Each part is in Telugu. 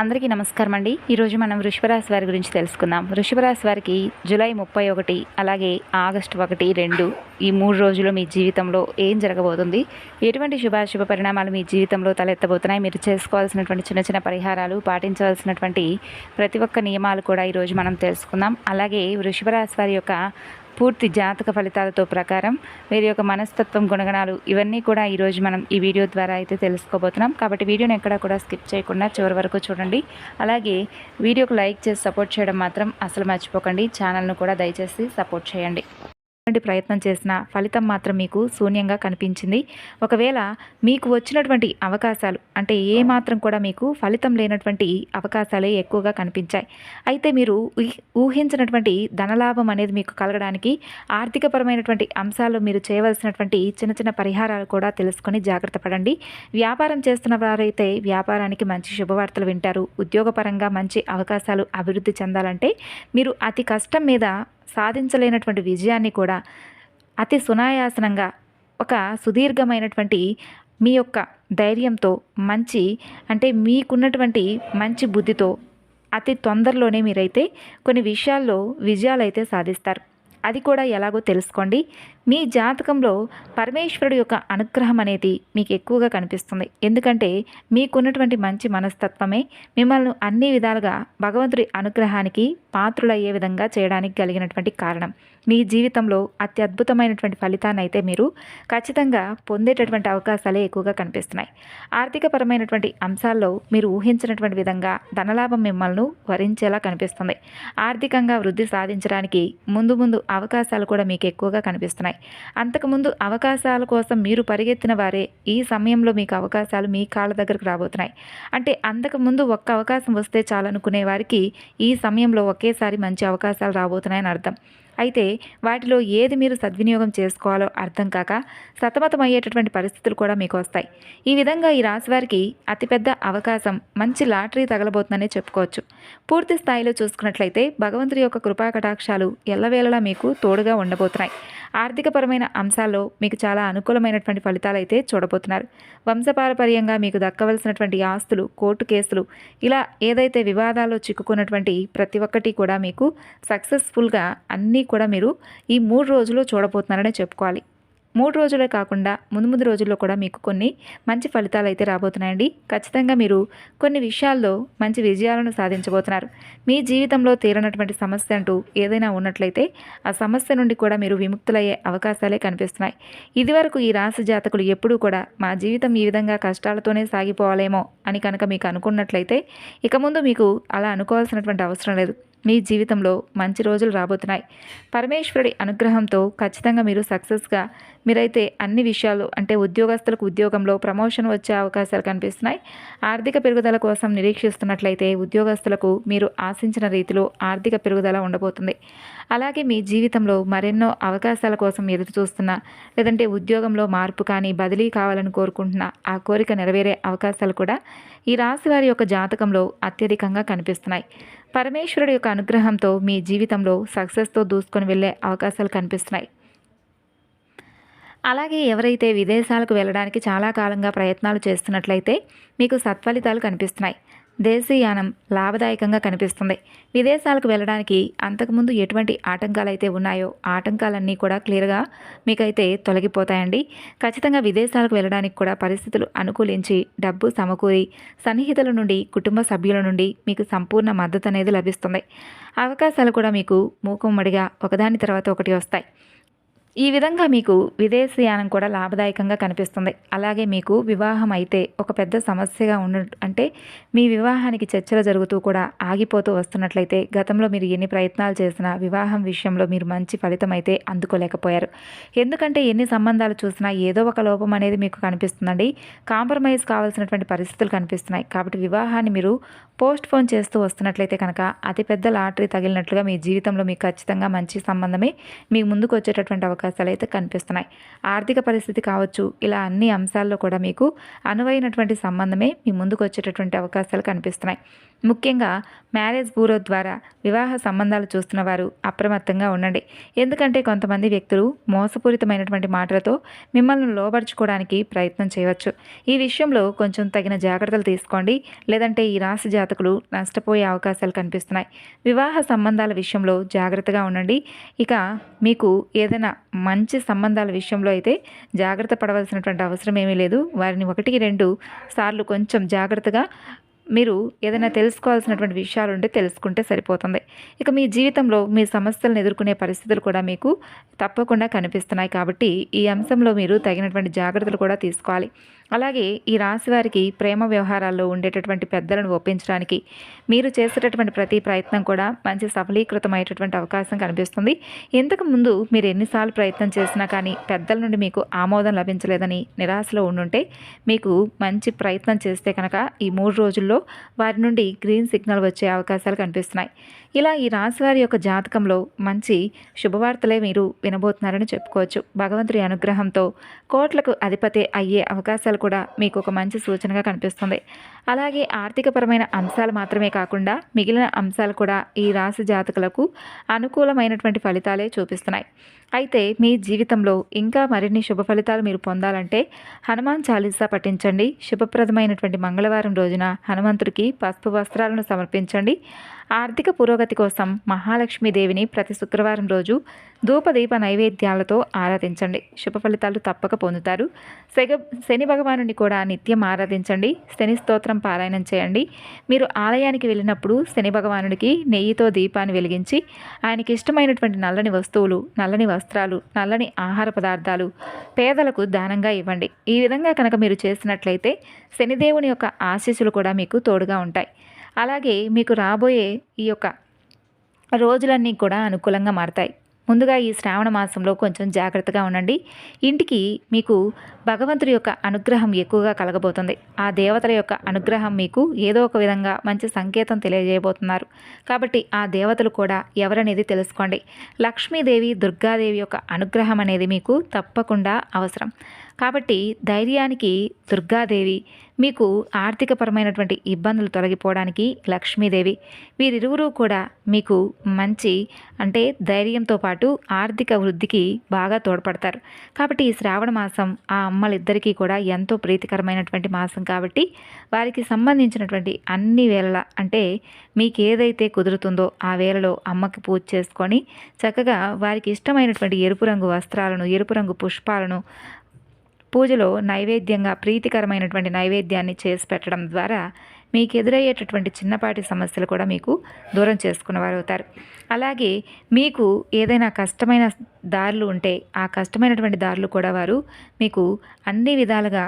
అందరికీ నమస్కారం అండి. ఈరోజు మనం వృషభరాశి వారి గురించి తెలుసుకుందాం. వృషభరాశి వారికి జూలై ముప్పై ఒకటి అలాగే ఆగస్టు ఒకటి రెండు ఈ మూడు రోజులు మీ జీవితంలో ఏం జరగబోతుంది? ఎటువంటి శుభాశుభ పరిణామాలు మీ జీవితంలో తలెత్తబోతున్నాయి? మీరు చేసుకోవాల్సినటువంటి చిన్న చిన్న పరిహారాలు పాటించవలసినటువంటి ప్రతి ఒక్క నియమాలు కూడా ఈరోజు మనం తెలుసుకుందాం. అలాగే వృషభరాశి వారి యొక్క పూర్తి జాతక ఫలితాలతో ప్రకారం వీరి యొక్క మనస్తత్వం గుణగణాలు ఇవన్నీ కూడా ఈరోజు మనం ఈ వీడియో ద్వారా అయితే తెలుసుకోబోతున్నాం. కాబట్టి వీడియోని ఎక్కడా కూడా స్కిప్ చేయకుండా చివరి వరకు చూడండి. అలాగే వీడియోకు లైక్ చేసి సపోర్ట్ చేయడం మాత్రం అసలు మర్చిపోకండి. ఛానల్ను కూడా దయచేసి సపోర్ట్ చేయండి. ఎటువంటి ప్రయత్నం చేసినా ఫలితం మాత్రం మీకు శూన్యంగా కనిపించింది. ఒకవేళ మీకు వచ్చినటువంటి అవకాశాలు అంటే ఏ మాత్రం కూడా మీకు ఫలితం లేనటువంటి అవకాశాలే ఎక్కువగా కనిపించాయి. అయితే మీరు ఊహి- ఊహించినటువంటి ధనలాభం అనేది మీకు కలగడానికి ఆర్థికపరమైనటువంటి అంశాల్లో మీరు చేయవలసినటువంటి చిన్న చిన్న పరిహారాలు కూడా తెలుసుకొని జాగ్రత్త పడండి. వ్యాపారం చేస్తున్న వారైతే వ్యాపారానికి మంచి శుభవార్తలు వింటారు. ఉద్యోగపరంగా మంచి అవకాశాలు అభివృద్ధి చెందాలంటే మీరు అతి కష్టం మీద సాధించలేనటువంటి విజయాన్ని కూడా అతి సునాయాసనంగా ఒక సుదీర్ఘమైనటువంటి మీ యొక్క ధైర్యంతో మంచి అంటే మీకున్నటువంటి మంచి బుద్ధితో అతి తొందరలోనే మీరైతే కొన్ని విషయాల్లో విజయాలు అయితే సాధిస్తారు. అది కూడా ఎలాగో తెలుసుకోండి. మీ జాతకంలో పరమేశ్వరుడు యొక్క అనుగ్రహం అనేది మీకు ఎక్కువగా కనిపిస్తుంది. ఎందుకంటే మీకున్నటువంటి మంచి మనస్తత్వమే మిమ్మల్ని అన్ని విధాలుగా భగవంతుడి అనుగ్రహానికి పాత్రులయ్యే విధంగా చేయడానికి కలిగినటువంటి కారణం. మీ జీవితంలో అత్యద్భుతమైనటువంటి ఫలితాన్ని అయితే మీరు ఖచ్చితంగా పొందేటటువంటి అవకాశాలే ఎక్కువగా కనిపిస్తున్నాయి. ఆర్థికపరమైనటువంటి అంశాల్లో మీరు ఊహించినటువంటి విధంగా ధనలాభం మిమ్మల్ని వరించేలా కనిపిస్తుంది. ఆర్థికంగా వృద్ధి సాధించడానికి ముందు ముందు అవకాశాలు కూడా మీకు ఎక్కువగా కనిపిస్తున్నాయి. అంతకుముందు అవకాశాల కోసం మీరు పరిగెత్తిన వారే ఈ సమయంలో మీకు అవకాశాలు మీ కాళ్ళ దగ్గరకు రాబోతున్నాయి. అంటే అంతకుముందు ఒక్క అవకాశం వస్తే చాలనుకునే వారికి ఈ సమయంలో ఒకేసారి మంచి అవకాశాలు రాబోతున్నాయని అర్థం. అయితే వాటిలో ఏది మీరు సద్వినియోగం చేసుకోవాలో అర్థం కాక సతమతమయ్యేటటువంటి పరిస్థితులు కూడా మీకు వస్తాయి. ఈ విధంగా ఈ రాశి వారికి అతిపెద్ద అవకాశం మంచి లాటరీ తగలబోతుందనే చెప్పుకోవచ్చు. పూర్తి స్థాయిలో చూసుకున్నట్లయితే భగవంతుడి యొక్క కృపా కటాక్షాలు ఎల్లవేళలా మీకు తోడుగా ఉండబోతున్నాయి. ఆర్థికపరమైన అంశాల్లో మీకు చాలా అనుకూలమైనటువంటి ఫలితాలు అయితే చూడబోతున్నారు. వంశపారపర్యంగా మీకు దక్కవలసినటువంటి ఆస్తులు కోర్టు కేసులు ఇలా ఏదైతే వివాదాల్లో చిక్కుకున్నటువంటి ప్రతి ఒక్కటి కూడా మీకు సక్సెస్ఫుల్గా అన్నీ కూడా మీరు ఈ మూడు రోజులు చూడబోతున్నారనే చెప్పుకోవాలి. మూడు రోజులే కాకుండా ముందు ముందు రోజుల్లో కూడా మీకు కొన్ని మంచి ఫలితాలు అయితే రాబోతున్నాయండి. ఖచ్చితంగా మీరు కొన్ని విషయాల్లో మంచి విజయాలను సాధించబోతున్నారు. మీ జీవితంలో తీరనటువంటి సమస్య అంటూ ఏదైనా ఉన్నట్లయితే ఆ సమస్య నుండి కూడా మీరు విముక్తులయ్యే అవకాశాలే కనిపిస్తున్నాయి. ఇదివరకు ఈ రాశి జాతకులు ఎప్పుడూ కూడా మా జీవితం ఈ విధంగా కష్టాలతోనే సాగిపోవాలేమో అని కనుక మీకు అనుకున్నట్లయితే ఇక ముందు మీకు అలా అనుకోవాల్సినటువంటి అవసరం లేదు. మీ జీవితంలో మంచి రోజులు రాబోతున్నాయి. పరమేశ్వరుడి అనుగ్రహంతో ఖచ్చితంగా మీరు సక్సెస్గా మీరైతే అన్ని విషయాలు అంటే ఉద్యోగస్తులకు ఉద్యోగంలో ప్రమోషన్ వచ్చే అవకాశాలు కనిపిస్తున్నాయి. ఆర్థిక పెరుగుదల కోసం నిరీక్షిస్తున్నట్లయితే ఉద్యోగస్తులకు మీరు ఆశించిన రీతిలో ఆర్థిక పెరుగుదల ఉండబోతుంది. అలాగే మీ జీవితంలో మరెన్నో అవకాశాల కోసం ఎదురు చూస్తున్న లేదంటే ఉద్యోగంలో మార్పు కానీ బదిలీ కావాలని కోరుకుంటున్న ఆ కోరిక నెరవేరే అవకాశాలు కూడా ఈ రాశి వారి యొక్క జాతకంలో అత్యధికంగా కనిపిస్తున్నాయి. పరమేశ్వరుడు యొక్క అనుగ్రహంతో మీ జీవితంలో సక్సెస్తో దూసుకొని వెళ్ళే అవకాశాలు కనిపిస్తున్నాయి. అలాగే ఎవరైతే విదేశాలకు వెళ్ళడానికి చాలా కాలంగా ప్రయత్నాలు చేస్తున్నట్లయితే మీకు సత్ఫలితాలు కనిపిస్తున్నాయి. దేశీయానం లాభదాయకంగా కనిపిస్తుంది. విదేశాలకు వెళ్ళడానికి అంతకుముందు ఎటువంటి ఆటంకాలు అయితే ఉన్నాయో ఆటంకాలన్నీ కూడా క్లియర్గా మీకైతే తొలగిపోతాయండి. ఖచ్చితంగా విదేశాలకు వెళ్ళడానికి కూడా పరిస్థితులు అనుకూలించి డబ్బు సమకూరి సన్నిహితుల నుండి కుటుంబ సభ్యుల నుండి మీకు సంపూర్ణ మద్దతు అనేది లభిస్తుంది. అవకాశాలు కూడా మీకు మూకుమ్మడిగా ఒకదాని తర్వాత ఒకటి వస్తాయి. ఈ విధంగా మీకు విదేశీయానం కూడా లాభదాయకంగా కనిపిస్తుంది. అలాగే మీకు వివాహం అయితే ఒక పెద్ద సమస్యగా ఉండ అంటే మీ వివాహానికి చర్చలు జరుగుతూ కూడా ఆగిపోతూ వస్తున్నట్లయితే గతంలో మీరు ఎన్ని ప్రయత్నాలు చేసినా వివాహం విషయంలో మీరు మంచి ఫలితం అయితే అందుకోలేకపోయారు. ఎందుకంటే ఎన్ని సంబంధాలు చూసినా ఏదో ఒక లోపం అనేది మీకు కనిపిస్తుందండి. కాంప్రమైజ్ కావాల్సినటువంటి పరిస్థితులు కనిపిస్తున్నాయి. కాబట్టి వివాహాన్ని మీరు పోస్ట్ పోన్ చేస్తూ వస్తున్నట్లయితే కనుక అతిపెద్ద లాటరీ తగిలినట్లుగా మీ జీవితంలో మీకు ఖచ్చితంగా మంచి సంబంధమే మీ ముందుకు వచ్చేటటువంటి అవకాశం అవకాశాలు అయితే కనిపిస్తున్నాయి. ఆర్థిక పరిస్థితి కావచ్చు ఇలా అన్ని అంశాల్లో కూడా మీకు అనువైనటువంటి సంబంధమే మీ ముందుకు వచ్చేటటువంటి అవకాశాలు కనిపిస్తున్నాయి. ముఖ్యంగా మ్యారేజ్ బ్యూరో ద్వారా వివాహ సంబంధాలు చూస్తున్న వారు అప్రమత్తంగా ఉండండి. ఎందుకంటే కొంతమంది వ్యక్తులు మోసపూరితమైనటువంటి మాటలతో మిమ్మల్ని లోబర్చుకోవడానికి ప్రయత్నం చేయవచ్చు. ఈ విషయంలో కొంచెం తగిన జాగ్రత్తలు తీసుకోండి. లేదంటే ఈ రాశి జాతకులు నష్టపోయే అవకాశాలు కనిపిస్తున్నాయి. వివాహ సంబంధాల విషయంలో జాగ్రత్తగా ఉండండి. ఇక మీకు ఏదైనా మంచి సంబంధాల విషయంలో అయితే జాగ్రత్త పడవలసినటువంటి అవసరం ఏమీ లేదు. వారిని ఒకటికి రెండు సార్లు కొంచెం జాగ్రత్తగా మీరు ఏదైనా తెలుసుకోవాల్సినటువంటి విషయాలు ఉంటే తెలుసుకుంటే సరిపోతుంది. ఇక మీ జీవితంలో మీ సమస్యలను ఎదుర్కొనే పరిస్థితులు కూడా మీకు తప్పకుండా కనిపిస్తున్నాయి. కాబట్టి ఈ అంశంలో మీరు తగినటువంటి జాగ్రత్తలు కూడా తీసుకోవాలి. అలాగే ఈ రాశి వారికి ప్రేమ వ్యవహారాల్లో ఉండేటటువంటి పెద్దలను ఒప్పించడానికి మీరు చేసేటటువంటి ప్రతి ప్రయత్నం కూడా మంచి సఫలీకృతమయ్యేటటువంటి అవకాశం కనిపిస్తుంది. ఇంతకు ముందు మీరు ఎన్నిసార్లు ప్రయత్నం చేసినా కానీ పెద్దల నుండి మీకు ఆమోదం లభించలేదని నిరాశలో ఉండుంటే మీకు మంచి ప్రయత్నం చేస్తే కనుక ఈ మూడు రోజుల్లో వారి నుండి గ్రీన్ సిగ్నల్ వచ్చే అవకాశాలు కనిపిస్తున్నాయి. ఇలా ఈ రాశి వారి యొక్క జాతకంలో మంచి శుభవార్తలే మీరు వినబోతున్నారని చెప్పుకోవచ్చు. భగవంతుడి అనుగ్రహంతో కోట్లకు అధిపతి అయ్యే అవకాశాలు కూడా మీకు ఒక మంచి సూచనగా కనిపిస్తుంది. అలాగే ఆర్థికపరమైన అంశాలు మాత్రమే కాకుండా మిగిలిన అంశాలు కూడా ఈ రాశి జాతకులకు అనుకూలమైనటువంటి ఫలితాలే చూపిస్తున్నాయి. అయితే మీ జీవితంలో ఇంకా మరిన్ని శుభ ఫలితాలు మీరు పొందాలంటే హనుమాన్ చాలీసా పఠించండి. శుభప్రదమైనటువంటి మంగళవారం రోజున హనుమంతుడికి పసుపు వస్త్రాలను సమర్పించండి. ఆర్థిక పురోగతి కోసం మహాలక్ష్మీదేవిని ప్రతి శుక్రవారం రోజు ధూపదీప నైవేద్యాలతో ఆరాధించండి. శుభ ఫలితాలు తప్పక పొందుతారు. శగ శని భగవాను కూడా నిత్యం ఆరాధించండి. శని స్తోత్రం పారాయణం చేయండి. మీరు ఆలయానికి వెళ్ళినప్పుడు శని భగవానుడికి నెయ్యితో దీపాన్ని వెలిగించి ఆయనకి ఇష్టమైనటువంటి నల్లని వస్తువులు నల్లని వస్త్రాలు నల్లని ఆహార పదార్థాలు పేదలకు దానంగా ఇవ్వండి. ఈ విధంగా కనుక మీరు చేసినట్లయితే శనిదేవుని యొక్క ఆశీస్సులు కూడా మీకు తోడుగా ఉంటాయి. అలాగే మీకు రాబోయే ఈ యొక్క రోజులన్నీ కూడా అనుకూలంగా మారతాయి. ముందుగా ఈ శ్రావణ మాసంలో కొంచెం జాగ్రత్తగా ఉండండి. ఇంటికి మీకు భగవంతుడి యొక్క అనుగ్రహం ఎక్కువగా కలగబోతుంది. ఆ దేవతల యొక్క అనుగ్రహం మీకు ఏదో ఒక విధంగా మంచి సంకేతం తెలియజేయబోతున్నారు. కాబట్టి ఆ దేవతలు కూడా ఎవరనేది తెలుసుకోండి. లక్ష్మీదేవి దుర్గాదేవి యొక్క అనుగ్రహం అనేది మీకు తప్పకుండా అవసరం. కాబట్టి ధైర్యానికి దుర్గాదేవి మీకు ఆర్థికపరమైనటువంటి ఇబ్బందులు తొలగిపోవడానికి లక్ష్మీదేవి. వీరిరువురు కూడా మీకు మంచి అంటే ధైర్యంతో పాటు ఆర్థిక వృద్ధికి బాగా తోడ్పడతారు. కాబట్టి ఈ శ్రావణ మాసం ఆ అమ్మలిద్దరికీ కూడా ఎంతో ప్రీతికరమైనటువంటి మాసం కాబట్టి వారికి సంబంధించినటువంటి అన్ని వేళల అంటే మీకు ఏదైతే కుదురుతుందో ఆ వేళలో అమ్మకి పూజ చేసుకొని చక్కగా వారికి ఇష్టమైనటువంటి ఎరుపు రంగు వస్త్రాలను ఎరుపు రంగు పుష్పాలను పూజలో నైవేద్యంగా ప్రీతికరమైనటువంటి నైవేద్యాన్ని చేసి పెట్టడం ద్వారా మీకు ఎదురయ్యేటటువంటి చిన్నపాటి సమస్యలు కూడా మీకు దూరం చేసుకున్నవారు అవుతారు. అలాగే మీకు ఏదైనా కష్టమైన దారులు ఉంటే ఆ కష్టమైనటువంటి దారులు కూడా వారు మీకు అన్ని విధాలుగా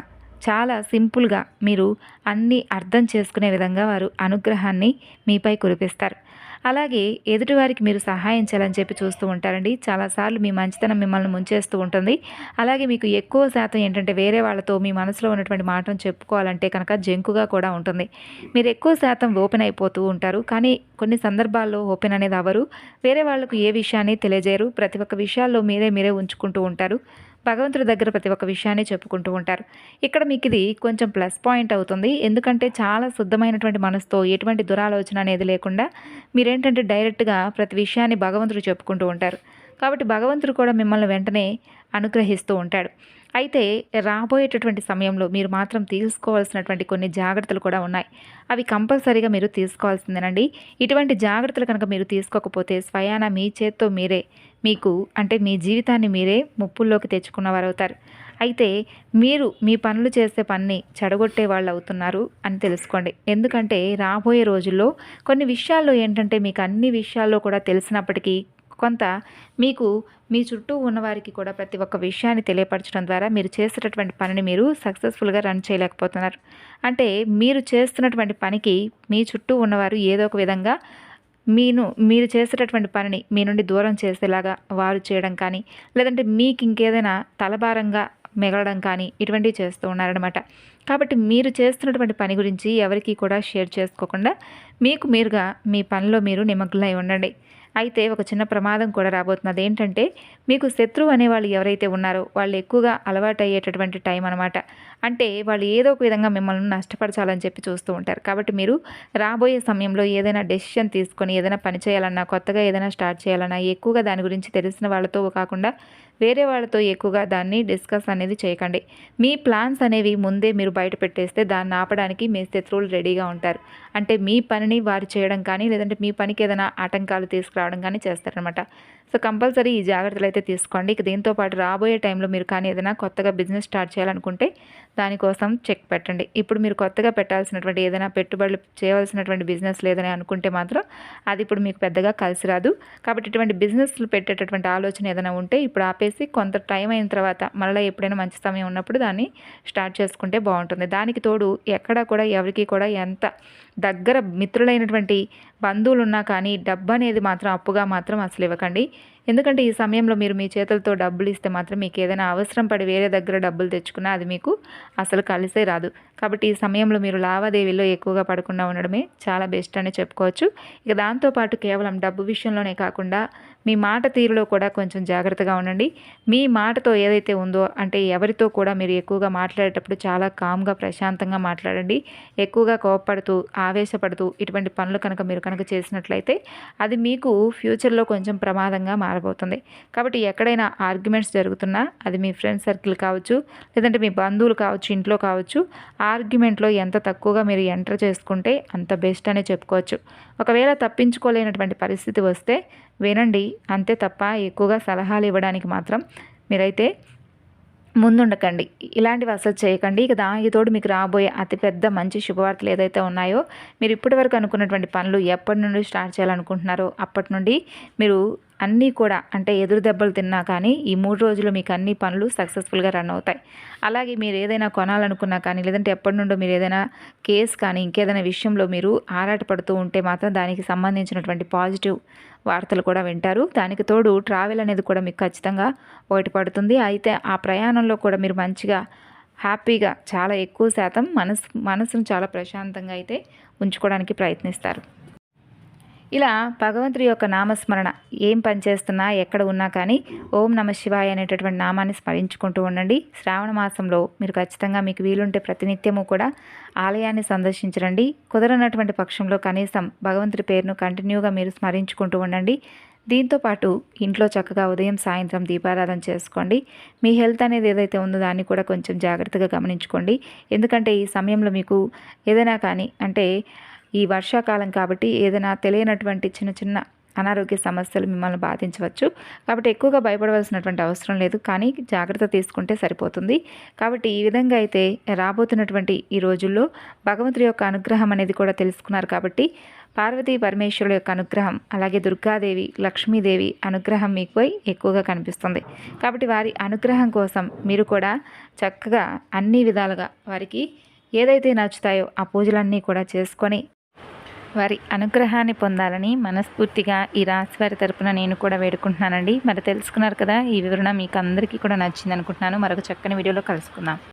చాలా సింపుల్గా మీరు అన్నీ అర్థం చేసుకునే విధంగా వారు అనుగ్రహాన్ని మీపై కురిపిస్తారు. అలాగే ఎదుటివారికి మీరు సహాయం చేయాలని చెప్పి చూస్తూ ఉంటారండి. చాలాసార్లు మీ మంచితనం మిమ్మల్ని ముంచేస్తూ ఉంటుంది. అలాగే మీకు ఎక్కువ శాతం ఏంటంటే వేరే వాళ్ళతో మీ మనసులో ఉన్నటువంటి మాటను చెప్పుకోవాలంటే కనుక జంకుగా కూడా ఉంటుంది. మీరు ఎక్కువ శాతం ఓపెన్ అయిపోతూ ఉంటారు. కానీ కొన్ని సందర్భాల్లో ఓపెన్ అనేది అవరు వేరే వాళ్ళకు ఏ విషయాన్ని తెలియజేయరు. ప్రతి ఒక్క విషయాల్లో మీరే మీరే ఉంచుకుంటూ ఉంటారు. భగవంతుడి దగ్గర ప్రతి ఒక్క విషయాన్ని చెప్పుకుంటూ ఉంటారు. ఇక్కడ మీకు ఇది కొంచెం ప్లస్ పాయింట్ అవుతుంది. ఎందుకంటే చాలా శుద్ధమైనటువంటి మనసుతో ఎటువంటి దురాలోచన అనేది లేకుండా మీరేంటంటే డైరెక్ట్గా ప్రతి విషయాన్ని భగవంతుడు చెప్పుకుంటూ ఉంటారు. కాబట్టి భగవంతుడు కూడా మిమ్మల్ని వెంటనే అనుగ్రహిస్తూ ఉంటాడు. అయితే రాబోయేటటువంటి సమయంలో మీరు మాత్రం తీసుకోవాల్సినటువంటి కొన్ని జాగ్రత్తలు కూడా ఉన్నాయి. అవి కంపల్సరీగా మీరు తీసుకోవాల్సిందేనండి. ఇటువంటి జాగ్రత్తలు కనుక మీరు తీసుకోకపోతే స్వయాన మీ చేత్తో మీరే మీకు అంటే మీ జీవితాన్ని మీరే ముప్పుల్లోకి తెచ్చుకున్నవారు అవుతారు అయితే మీరు మీ పనులు చేసే పని చెడగొట్టే వాళ్ళు అవుతున్నారు అని తెలుసుకోండి. ఎందుకంటే రాబోయే రోజుల్లో కొన్ని విషయాల్లో ఏంటంటే మీకు అన్ని విషయాల్లో కూడా తెలిసినప్పటికీ కొంత మీకు మీ చుట్టూ ఉన్నవారికి కూడా ప్రతి ఒక్క విషయాన్ని తెలియపరచడం ద్వారా మీరు చేసేటటువంటి పనిని మీరు సక్సెస్ఫుల్గా రన్ చేయలేకపోతున్నారు. అంటే మీరు చేస్తున్నటువంటి పనికి మీ చుట్టూ ఉన్నవారు ఏదో ఒక విధంగా మీను మీరు చేసేటటువంటి పనిని మీ నుండి దూరం చేసేలాగా వారు చేయడం కానీ లేదంటే మీకు ఇంకేదైనా తలభారంగా మిగలడం కానీ ఇటువంటివి చేస్తూ ఉన్నారనమాట కాబట్టి మీరు చేస్తున్నటువంటి పని గురించి ఎవరికీ కూడా షేర్ చేసుకోకుండా మీకు మీరుగా మీ పనిలో మీరు నిమగ్నమై ఉండండి. అయితే ఒక చిన్న ప్రమాదం కూడా రాబోతుంది అదేంటంటే మీకు శత్రువు అనేవాళ్ళు ఎవరైతే ఉన్నారో వాళ్ళు ఎక్కువగా అలవాటు అయ్యేటటువంటి టైం అనమాట అంటే వాళ్ళు ఏదో ఒక విధంగా మిమ్మల్ని నష్టపరచాలని చెప్పి చూస్తూ ఉంటారు. కాబట్టి మీరు రాబోయే సమయంలో ఏదైనా డెసిషన్ తీసుకొని ఏదైనా పని చేయాలన్నా కొత్తగా ఏదైనా స్టార్ట్ చేయాలన్నా ఎక్కువగా దాని గురించి తెలిసిన వాళ్ళతో కాకుండా వేరే వాళ్ళతో ఎక్కువగా దాన్ని డిస్కస్ అనేది చేయకండి. మీ ప్లాన్స్ అనేవి ముందే మీరు బయట పెట్టేస్తే దాన్ని ఆపడానికి మీ శత్రువులు రెడీగా ఉంటారు. అంటే మీ పనిని వారు చేయడం కానీ లేదంటే మీ పనికి ఏదైనా ఆటంకాలు తీసుకురావడం కానీ చేస్తారనమాట సో కంపల్సరీ ఈ జాగ్రత్తలు అయితే తీసుకోండి. ఇక దీంతోపాటు రాబోయే టైంలో మీరు కానీ ఏదైనా కొత్తగా బిజినెస్ స్టార్ట్ చేయాలనుకుంటే దానికోసం చెక్ పెట్టండి. ఇప్పుడు మీరు కొత్తగా పెట్టాల్సినటువంటి ఏదైనా పెట్టుబడులు చేయవలసినటువంటి బిజినెస్ లేదని అనుకుంటే మాత్రం అది ఇప్పుడు మీకు పెద్దగా కలిసి రాదు. కాబట్టి ఇటువంటి బిజినెస్లు పెట్టేటటువంటి ఆలోచన ఏదైనా ఉంటే ఇప్పుడు ఆపే ఆపేసి కొంత టైం అయిన తర్వాత మళ్ళీ ఎప్పుడైనా మంచి సమయం ఉన్నప్పుడు దాన్ని స్టార్ట్ చేసుకుంటే బాగుంటుంది. దానికి తోడు ఎక్కడ కూడా ఎవరికి కూడా ఎంత దగ్గర మిత్రులైనటువంటి బంధువులు ఉన్నా కానీ డబ్బు అనేది మాత్రం అప్పుగా మాత్రం అసలు ఇవ్వకండి. ఎందుకంటే ఈ సమయంలో మీరు మీ చేతులతో డబ్బులు ఇస్తే మాత్రం మీకు ఏదైనా అవసరం పడి వేరే దగ్గర డబ్బులు తెచ్చుకున్నా అది మీకు అసలు కలిసే రాదు. కాబట్టి ఈ సమయంలో మీరు లావాదేవీల్లో ఎక్కువగా పడకుండా ఉండడమే చాలా బెస్ట్ అని చెప్పుకోవచ్చు. ఇక దాంతోపాటు కేవలం డబ్బు విషయంలోనే కాకుండా మీ మాట తీరులో కూడా కొంచెం జాగ్రత్తగా ఉండండి. మీ మాటతో ఏదైతే ఉందో అంటే ఎవరితో కూడా మీరు ఎక్కువగా మాట్లాడేటప్పుడు చాలా కామ్గా ప్రశాంతంగా మాట్లాడండి. ఎక్కువగా కోపపడుతూ ఆవేశపడుతూ ఇటువంటి పనులు కనుక మీరు కనుక చేసినట్లయితే అది మీకు ఫ్యూచర్లో కొంచెం ప్రమాదంగా మారిపోతుంది కాబట్టి ఎక్కడైనా ఆర్గ్యుమెంట్స్ జరుగుతున్నా అది మీ ఫ్రెండ్ సర్కిల్ కావచ్చు లేదంటే మీ బంధువులు కావచ్చు ఇంట్లో కావచ్చు ఆర్గ్యుమెంట్లో ఎంత తక్కువగా మీరు ఎంటర్ చేసుకుంటే అంత బెస్ట్ అనే చెప్పుకోవచ్చు. ఒకవేళ తప్పించుకోలేనటువంటి పరిస్థితి వస్తే వినండి అంతే తప్ప ఎక్కువగా సలహాలు ఇవ్వడానికి మాత్రం మీరైతే ముందుండకండి. ఇలాంటివి అసలు చేయకండి. ఇక దానికి తోడు మీకు రాబోయే అతిపెద్ద మంచి శుభవార్తలు ఏదైతే ఉన్నాయో మీరు ఇప్పటివరకు అనుకున్నటువంటి పనులు ఎప్పటి నుండి స్టార్ట్ చేయాలనుకుంటున్నారో అప్పటి నుండి మీరు అన్నీ కూడా అంటే ఎదురు దెబ్బలు తిన్నా కానీ ఈ మూడు రోజులు మీకు అన్ని పనులు సక్సెస్ఫుల్గా రన్ అవుతాయి. అలాగే మీరు ఏదైనా కొనాలనుకున్నా కానీ లేదంటే ఎప్పటి నుండో మీరు ఏదైనా కేసు కానీ ఇంకేదైనా విషయంలో మీరు ఆరాటపడుతూ ఉంటే మాత్రం దానికి సంబంధించినటువంటి పాజిటివ్ వార్తలు కూడా వింటారు. దానికి తోడు ట్రావెల్ అనేది కూడా మీకు ఖచ్చితంగా ఒకటి పడుతుంది అయితే ఆ ప్రయాణంలో కూడా మీరు మంచిగా హ్యాపీగా చాలా ఎక్కువ శాతం మనసు మనసును చాలా ప్రశాంతంగా అయితే ఉంచుకోవడానికి ప్రయత్నిస్తారు. ఇలా భగవంతుడి యొక్క నామస్మరణ ఏం పనిచేస్తున్నా ఎక్కడ ఉన్నా కానీ ఓం నమ శివాయ అనేటటువంటి నామాన్ని స్మరించుకుంటూ ఉండండి. శ్రావణ మాసంలో మీరు ఖచ్చితంగా మీకు వీలుంటే ప్రతినిత్యము కూడా ఆలయాన్ని సందర్శించరండి. కుదరనటువంటి పక్షంలో కనీసం భగవంతుడి పేరును కంటిన్యూగా మీరు స్మరించుకుంటూ ఉండండి. దీంతోపాటు ఇంట్లో చక్కగా ఉదయం సాయంత్రం దీపారాధన చేసుకోండి. మీ హెల్త్ అనేది ఏదైతే ఉందో దాన్ని కూడా కొంచెం జాగ్రత్తగా గమనించుకోండి. ఎందుకంటే ఈ సమయంలో మీకు ఏదైనా కానీ అంటే ఈ వర్షాకాలం కాబట్టి ఏదైనా తెలియనటువంటి చిన్న చిన్న అనారోగ్య సమస్యలు మిమ్మల్ని బాధించవచ్చు. కాబట్టి ఎక్కువగా భయపడవలసినటువంటి అవసరం లేదు. కానీ జాగ్రత్త తీసుకుంటే సరిపోతుంది. కాబట్టి ఈ విధంగా అయితే రాబోతున్నటువంటి ఈ రోజుల్లో భగవంతుడి యొక్క అనుగ్రహం అనేది కూడా తెలుసుకున్నారు కాబట్టి పార్వతీ పరమేశ్వరుడు యొక్క అనుగ్రహం అలాగే దుర్గాదేవి లక్ష్మీదేవి అనుగ్రహం మీకుపై ఎక్కువగా కనిపిస్తుంది. కాబట్టి వారి అనుగ్రహం కోసం మీరు కూడా చక్కగా అన్ని విధాలుగా వారికి ఏదైతే నచ్చుతాయో ఆ పూజలన్నీ కూడా చేసుకొని వారి అనుగ్రహాన్ని పొందాలని మనస్ఫూర్తిగా ఈ రాశి వారి తరపున నేను కూడా వేడుకుంటున్నానండి. మరి తెలుసుకున్నారు కదా ఈ వివరణ మీకు అందరికీ కూడా నచ్చింది అనుకుంటున్నాను మరొక చక్కని వీడియోలో కలుసుకుందాం.